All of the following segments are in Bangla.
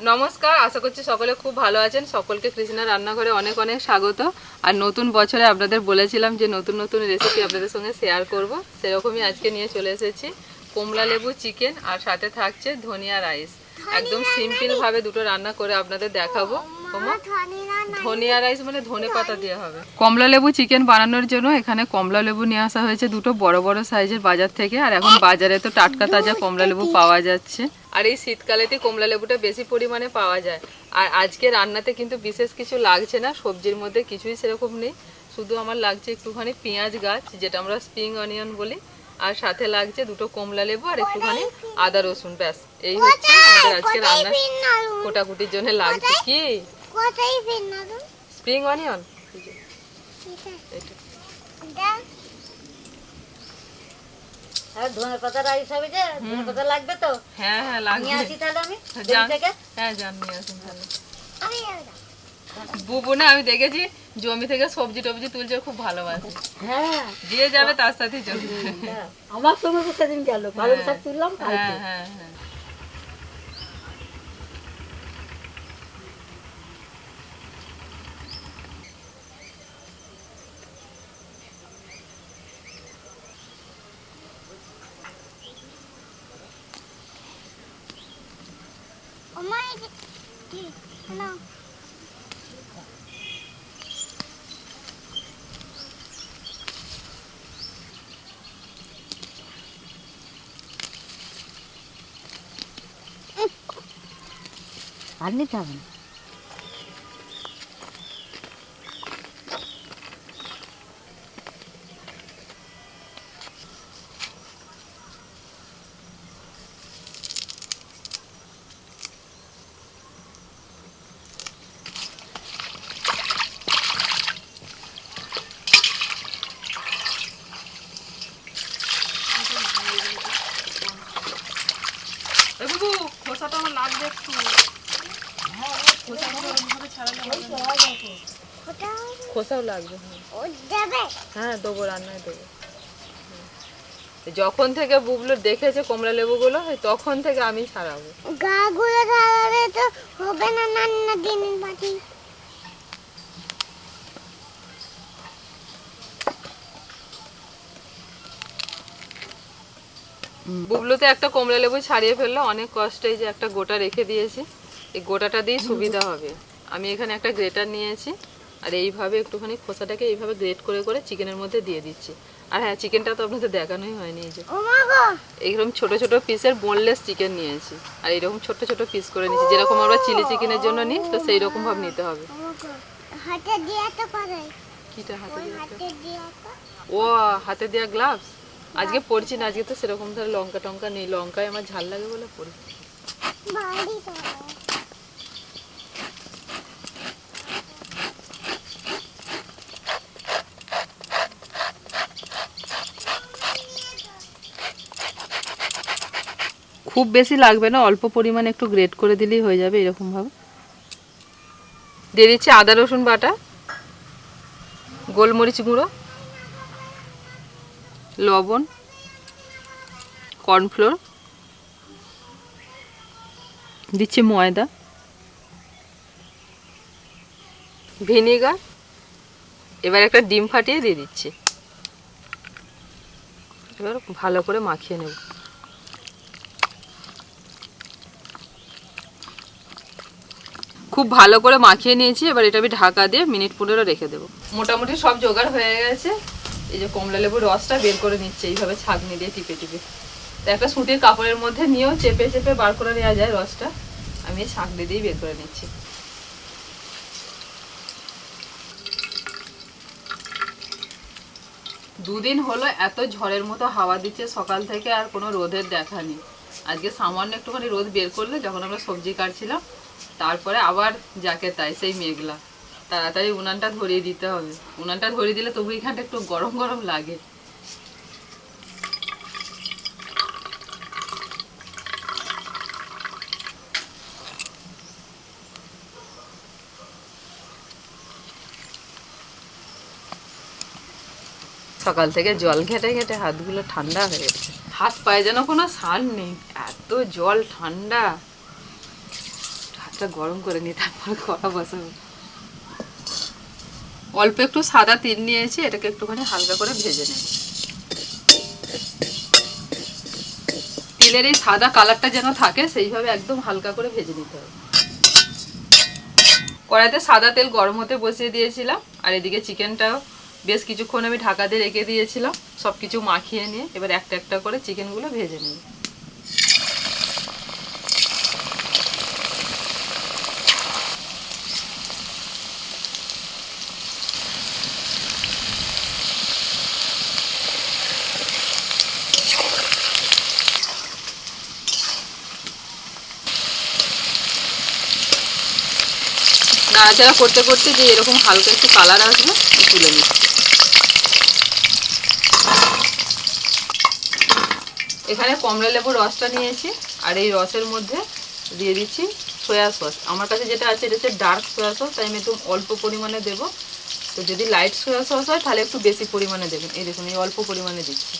নমস্কার আশা করছি সকলে খুব ভালো আছেন। সকলকে কৃষ্ণা রান্নাঘরে অনেক অনেক স্বাগত। আর নতুন বছরে আপনাদের বলেছিলাম যে নতুন নতুন রেসিপি আপনাদের সঙ্গে শেয়ার করব। সেরকমই আজকে নিয়ে চলে এসেছি কমলা লেবু চিকেন আর সাথে থাকছে ধনিয়া রাইস একদম সিম্পল ভাবে দুটো রান্না করে আপনাদের দেখাবো। ধনিয়া রাইস মানে ধনে পাতা দেওয়া হবে। কমলা লেবু চিকেন বানানোর জন্য এখানে কমলা লেবু নিয়ে আসা হয়েছে দুটো বড় বড় সাইজের বাজার থেকে। আর এখন বাজারে তো টাটকা তাজা কমলা লেবু পাওয়া যাচ্ছে। আর এই শীতকালেতে কমলা লেবুটা বেশি পরিমাণে পাওয়া যায়। আর আজকে রান্নাতে কিন্তু বিশেষ কিছু লাগছে না সবজির মধ্যে কিছুই সেরকম নেই। শুধু আমার লাগছে একটুখানি পেঁয়াজ গাছ যেটা আমরা স্প্রিং অনিয়ন বলি। আর সাথে লাগছে দুটো কমলা লেবু আর একটুখানি আদা রসুন ব্যাস। এই হচ্ছে আমাদের আজকে রান্নার কোটাকুটির জন্য লাগছে। কি? স্প্রিং অনিয়ন এটা দেখ হ্যাঁ ধনে পাতা রাইস হবে যে ধনে পাতা লাগবে তো। হ্যাঁ হ্যাঁ নিয়ে আসি তাহলে আমি থেকে। হ্যাঁ যান নিয়ে আসুন তাহলে। আমি বুবু না আমি দেখেছি জমি থেকে সবজি টবজি তুলছে খুব ভালোবাসে। হ্যাঁ। দিয়ে যাবে তার সাথে চলবে হ্যাঁ। আমার সময় সেদিন গেল শাক তুললাম হ্যাঁ হ্যাঁ হ্যাঁ। ওমা এই যে- কি? নাও। আর নিতে হবে না এ খোসাটা আমার লাগবে খোসাও লাগবে হ্যাঁ। হ্যাঁ দেবো, রান্নায় দেবো। যখন থেকে বুবলু দেখেছে কমলা লেবুগুলো গুলো তখন থেকে আমি ছাড়াবো। গাগুলো ধরে তো হবে না বুবলুতে একটা কমলা লেবু ছাড়িয়ে ফেলল অনেক কষ্টে যে একটা গোটা রেখে দিয়েছি। এই গোটাটা দিয়ে সুবিধা হবে। আমি এখানে একটা গ্রেটার নিয়েছি আর এইভাবে একটুখানি খোসাটাকে এইভাবে গ্রেট করে করে চিকেনের মধ্যে দিয়ে দিচ্ছি। আর হ্যাঁ চিকেনটা তো আপনাদের দেখানোই হয়নি এই যে। এইরকম ছোট ছোট পিসের বোনলেস চিকেন নিয়েছি আর এইরকম ছোট ছোট পিস করে নিয়েছি। যেরকম আমরা চিলি চিকেনের জন্য নিই তো সেই রকম ভাবে নিতে হবে। হাতে দিয়ে কিটা হাতে দিয়ে ও হাতে দেওয়া গ্লাভস আজকে পড়ছি না, আজকে তো সেরকম ধরে লঙ্কা টঙ্কা নেই, লঙ্কায় আমার ঝাল লাগে বলে পড়ি খুব বেশি লাগবে না, অল্প পরিমাণে একটু গ্রেট করে দিলেই হয়ে যাবে এরকম ভাবে। দিয়ে দিচ্ছি আদা রসুন বাটা, গোলমরিচ গুঁড়ো। লবণ, কর্নফ্লোর, দিচ্ছি ময়দা, ভিনিগার, এবার একটা ডিম ফাটিয়ে দিয়ে দিচ্ছি। এবার ভালো করে মাখিয়ে নেব। খুব ভালো করে মাখিয়ে নিয়েছি, এবার এটা আমি ঢাকা দিয়ে মিনিট পনেরো রেখে দেবো। মোটামুটি সব জোগাড় হয়ে গেছে। এই যে কমলা লেবুর রসটা বের করে নিচ্ছে, এইভাবে ছাঁকনি দিয়ে টিপে টিপে। তো একটা সুতির কাপড়ের মধ্যে নিয়েও চেপে চেপে বার করে নেওয়া যায় রসটা। আমি এই ছাঁকনি দিয়েই বের করে নিচ্ছি। দুদিন হলো এত ঝড়ের মতো হাওয়া দিচ্ছে সকাল থেকে আর কোনো রোদের দেখা নেই। আজকে সামান্য একটুখানি রোদ বের করলে যখন আমরা সবজি কাটছিলাম, তারপরে আবার যাকে তাই, সেই মেঘলা। তাড়াতাড়ি উনানটা ধরিয়ে দিতে হবে। উনানটা ধরিয়ে দিলে তবু এখানটা একটু গরম গরম লাগে। সকাল থেকে জল ঘেটে ঘেটে হাতগুলো ঠান্ডা হয়ে গেছে। হাত পায়ে যেন কোনো সার নেই। এত জল ঠান্ডা। হাতটা গরম করে নিই তারপর কড়া বসাবো। অল্প একটু সাদা তিল নিয়েছি, এটাকে একটুখানি হালকা করে ভেজে নেব। তিলের এই সাদা কালারটা যেন থাকে, সেইভাবে একদম হালকা করে ভেজে নিতে হবে। কড়াইতে সাদা তেল গরম হতে বসিয়ে দিয়েছিলাম, আর এদিকে চিকেনটাও বেশ কিছুক্ষণ আমি ঢাকা দিয়ে রেখে দিয়েছিলাম সব কিছু মাখিয়ে নিয়ে এবার একটা একটা করে চিকেনগুলো ভেজে নিই নাড়াচাড়া করতে করতে যে এরকম হালকা একটু কালার আসবে তুলে নিচ্ছি। এখানে কমলা লেবুর রসটা নিয়েছি, আর এই রসের মধ্যে দিয়ে দিচ্ছি সয়া সস আমার কাছে যেটা আছে, এটা হচ্ছে ডার্ক সয়া সস তাই আমি একটু অল্প পরিমাণে দেব। তো যদি লাইট সয়া সস হয়, তাহলে একটু বেশি পরিমাণে দেবেন। এই দেখুন, এই অল্প পরিমাণে দিচ্ছি।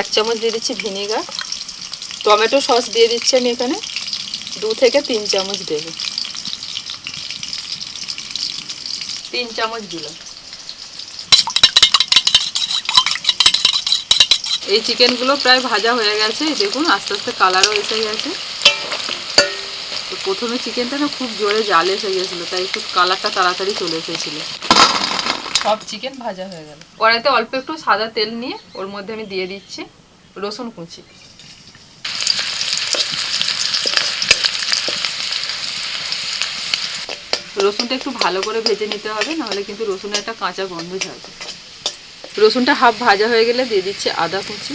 এক চামচ দিয়ে দিচ্ছি ভিনেগার টমেটো সস দিয়ে দিচ্ছি আমি এখানে। দু থেকে তিন চামচ দেবো। তিন চামচ দিলাম। এই চিকেনগুলো প্রায় ভাজা হয়ে গেছে দেখুন আস্তে আস্তে কালারও এসে গেছে। তো প্রথমে চিকেনটা না খুব জোরে জাল এসে গেছিল তাই একটু কালারটা তাড়াতাড়ি চলে এসেছিল। সব চিকেন ভাজা হয়ে গেল। কড়াইতে অল্প একটু সাদা তেল নিয়ে ওর মধ্যে আমি দিয়ে দিচ্ছি রসুন কুচি। রসুনটা একটু ভালো করে ভেজে নিতে হবে, নাহলে কিন্তু রসুনের একটা কাঁচা গন্ধ যাবে রসুনটা হাফ ভাজা হয়ে গেলে দিয়ে দিচ্ছি আদা কুচি।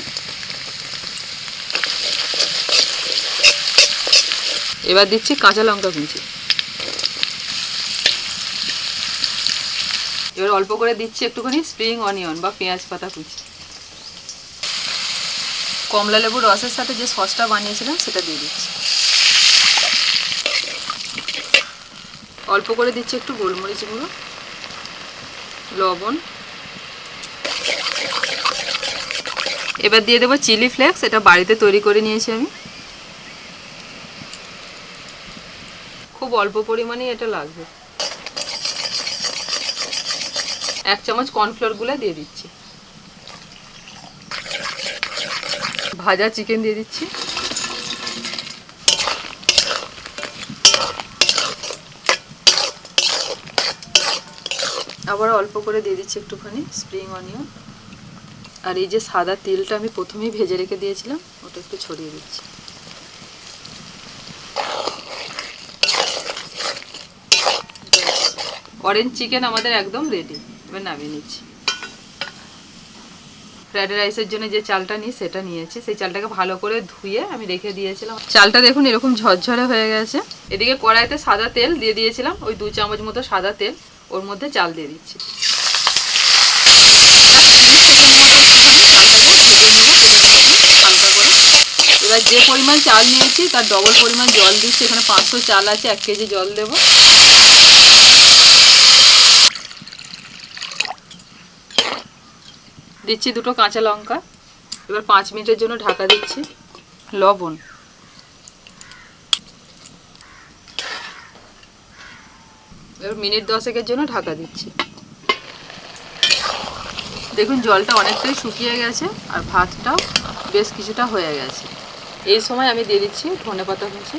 এবার দিচ্ছি কাঁচা লঙ্কা কুচি। এবার অল্প করে দিচ্ছি একটুখানি স্প্রিং অনিয়ন বা পেঁয়াজ পাতা কুচি। কমলা লেবুর রসের সাথে যে সসটা বানিয়েছিলাম, সেটা দিয়ে দিচ্ছি। অল্প করে দিচ্ছি একটু গোলমরিচ গুঁড়ো, লবণ। এবার দিয়ে দেবো চিলি ফ্লেক্স, এটা বাড়িতে তৈরি করে নিয়েছি আমি। খুব অল্প পরিমাণেই এটা লাগবে। এক চামচ কর্নফ্লোরগুলো দিয়ে দিচ্ছি। ভাজা চিকেন দিয়ে দিচ্ছি। আবার অল্প করে দিয়ে দিচ্ছি একটুখানি স্প্রিং অনিয়ন আর এই যে সাদা তিলটা আমি প্রথমেই ভেজে রেখে দিয়েছিলাম, ওটা একটু ছড়িয়ে দিচ্ছি। অরেঞ্জ চিকেন আমাদের একদম রেডি এবার নামিয়ে নিচ্ছি। ফ্রাইড রাইসের জন্য যে চালটা নিই সেটা নিয়েছি। সেই চালটাকে ভালো করে ধুয়ে আমি রেখে দিয়েছিলাম। চালটা দেখুন এরকম ঝরঝরে হয়ে গেছে। এদিকে কড়াইতে সাদা তেল দিয়ে দিয়েছিলাম, ওই দু চামচ মতো সাদা তেল। ওর মধ্যে চাল দিয়ে দিচ্ছি। হালকা করে এবার যে পরিমাণ চাল নিয়েছি, তার ডবল পরিমাণ জল দিচ্ছি। এখানে পাঁচশো চাল আছে, এক কেজি জল দেবো। দিচ্ছি দুটো কাঁচা লঙ্কা। এবার পাঁচ মিনিটের জন্য ঢাকা দিচ্ছি। লবণ। এবার মিনিট দশেকের জন্য ঢাকা দিচ্ছি। দেখুন, জলটা অনেকটাই শুকিয়ে গেছে আর ভাতটাও বেশ কিছুটা হয়ে গেছে। এই সময় আমি দিয়ে দিচ্ছি ধনে পাতা কুচি,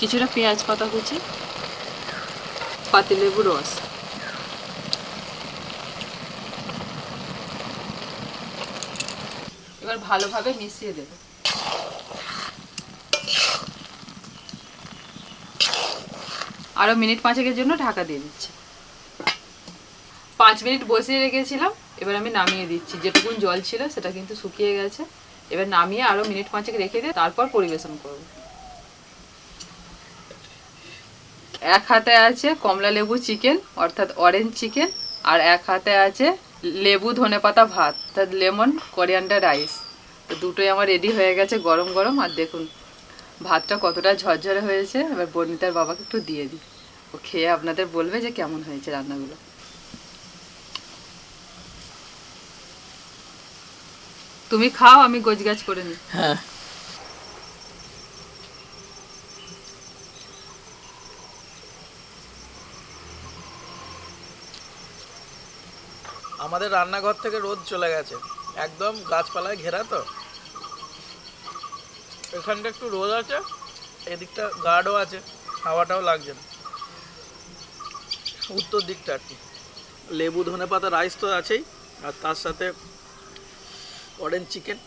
কিছুটা পেঁয়াজ পাতা কুচি পাতিলেবু রস। এবার ভালোভাবে মিশিয়ে দেবো। আরও মিনিট পাঁচেকের জন্য ঢাকা দিয়ে দিচ্ছি। পাঁচ মিনিট বসিয়ে রেখেছিলাম, এবার আমি নামিয়ে দিচ্ছি। যেটুকুন জল ছিল সেটা কিন্তু শুকিয়ে গেছে। এবার নামিয়ে আরও মিনিট পাঁচেক রেখে দিয়ে তারপর পরিবেশন করব। এক হাতে আছে কমলা লেবু চিকেন, অর্থাৎ অরেঞ্জ চিকেন, আর এক হাতে আছে লেবু ধনেপাতা ভাত, অর্থাৎ লেমন কোরিয়ান্ডার রাইস তো দুটোই আমার রেডি হয়ে গেছে গরম গরম, আর দেখুন ভাতটা কতটা ঝরঝরে হয়েছে এবার বর্ণিতার বাবাকে একটু দিয়ে দিই। ও খেয়ে আপনাদের বলবে যে কেমন হয়েছে রান্নাগুলো। তুমি খাও আমি গোজ গাছ করে নিই। হ্যাঁ। আমাদের রান্নাঘর থেকে রোদ চলে গেছে। একদম গাছপালায় ঘেরা তো? এখানটা একটু রোদ আছে, এদিকটা গার্ডও আছে, হাওয়াটাও লাগছে না। উত্তর দিকটা আর কি। লেবু, ধনে পাতা রাইস তো আছেই, আর তার সাথে অরেঞ্জ চিকেন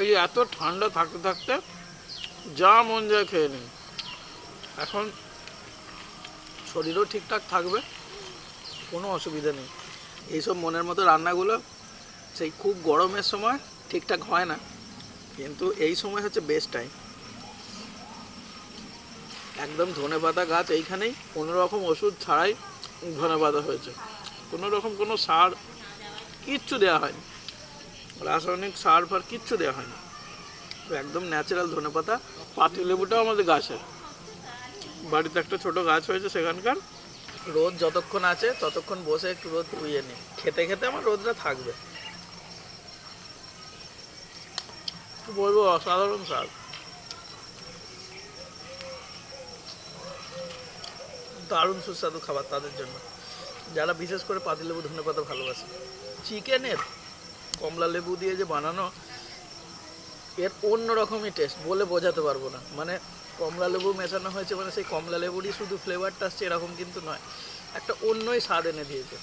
এই এত ঠান্ডা থাকতে থাকতে যা মন যায় খেয়ে নিন। এখন শরীরও ঠিকঠাক থাকবে, কোনো অসুবিধা নেই। এইসব মনের মতো রান্নাগুলো সেই খুব গরমের সময় ঠিকঠাক হয় না। কিন্তু এই সময় হচ্ছে বেস্ট টাইম একদম ধনে পাতা গাছ এইখানেই কোনো রকম ওষুধ ছাড়াই ধনে পাতা হয়েছে। কোনো রকম কোনো সার কিচ্ছু দেওয়া হয়নি। রাসায়নিক সার ফার কিচ্ছু দেওয়া হয়নি। একদম ন্যাচারাল ধনে পাতা, পাতি লেবুটাও আমাদের গাছের বাড়িতে একটা ছোট গাছ হয়েছে সেখানকার। রোদ যতক্ষণ আছে ততক্ষণ বসে একটু রোদ পুইয়ে নিই খেতে খেতে আমার রোদটা থাকবে। কি বলব, অসাধারণ স্বাদ। দারুণ সুস্বাদু খাবার তাদের জন্য। যারা বিশেষ করে পাতিলেবু ধনে পাতা ভালোবাসে। চিকেনের কমলা লেবু দিয়ে যে বানানো, এর অন্য রকমই টেস্ট বলে বোঝাতে পারব না। মানে কমলা লেবু মেশানো হয়েছে মানে সেই কমলা লেবুরই শুধু ফ্লেভারটা আসছে এরকম কিন্তু নয়, একটা অন্যই স্বাদ এনে দিয়েছে।